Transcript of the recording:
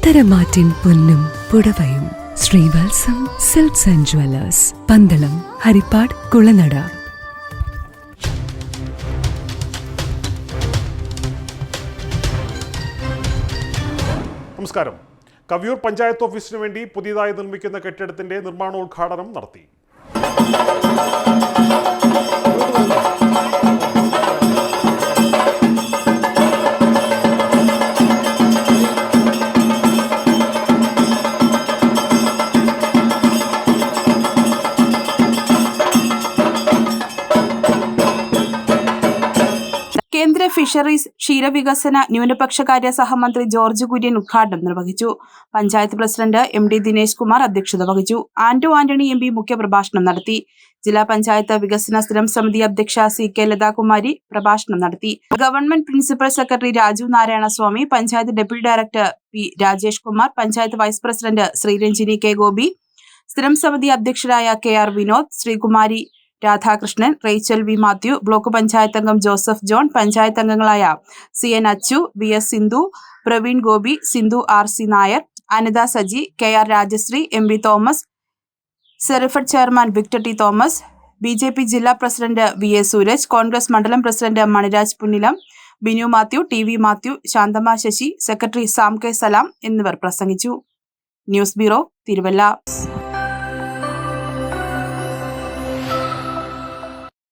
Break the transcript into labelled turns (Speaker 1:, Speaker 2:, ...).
Speaker 1: പത്തരമാറ്റിൻ പൊന്നും പുടവയും. Srivatsam silks and jewellers Pandalam Haripad Kulanada.
Speaker 2: നമസ്കാരം. കവിയൂർ പഞ്ചായത്ത് ഓഫീസിനു വേണ്ടി പുതിയതായി നിർമ്മിക്കുന്ന കെട്ടിടത്തിന്റെ നിർമ്മാണോദ്ഘാടനം നടത്തി.
Speaker 3: കേന്ദ്ര ഫിഷറീസ് ക്ഷീരവികസന ന്യൂനപക്ഷകാര്യ സഹമന്ത്രി ജോർജ് കുര്യൻ ഉദ്ഘാടനം നിർവഹിച്ചു. Panchayat president M D Dinesh Kumar അധ്യക്ഷത വഹിച്ചു. ആന്റോ ആന്റണി എം പി മുഖ്യപ്രഭാഷണം നടത്തി. ജില്ലാ പഞ്ചായത്ത് വികസന സ്ഥിരം സമിതി അധ്യക്ഷ സി കെ ലതാകുമാരി പ്രഭാഷണം നടത്തി. Government principal secretary Raju Narayana Swamy panchayat deputy director P Rajesh Kumar panchayat vice president Sreeranjini K Gopi സ്ഥിരം സമിതി അധ്യക്ഷരായ K R Vinod Sreekumari Radhakrishnan Rachel V Mathew block panchayat അംഗം ജോസഫ് ജോൺ പഞ്ചായത്ത് അംഗങ്ങളായ C N Achu V S Sindhu Praveen Gopi Sindhu R C Nair Anitha Saji K R Rajasree M V Thomas സെറിഫഡ് chairman Victor T Thomas B J P ജില്ലാ president V A Sooraj Congress മണ്ഡലം president Maniraj Punnilam Binu Mathew T V Mathew Shanthamma Sasi secretary Sam K Salam എന്നിവർ പ്രസംഗിച്ചു. News bureau Thiruvalla.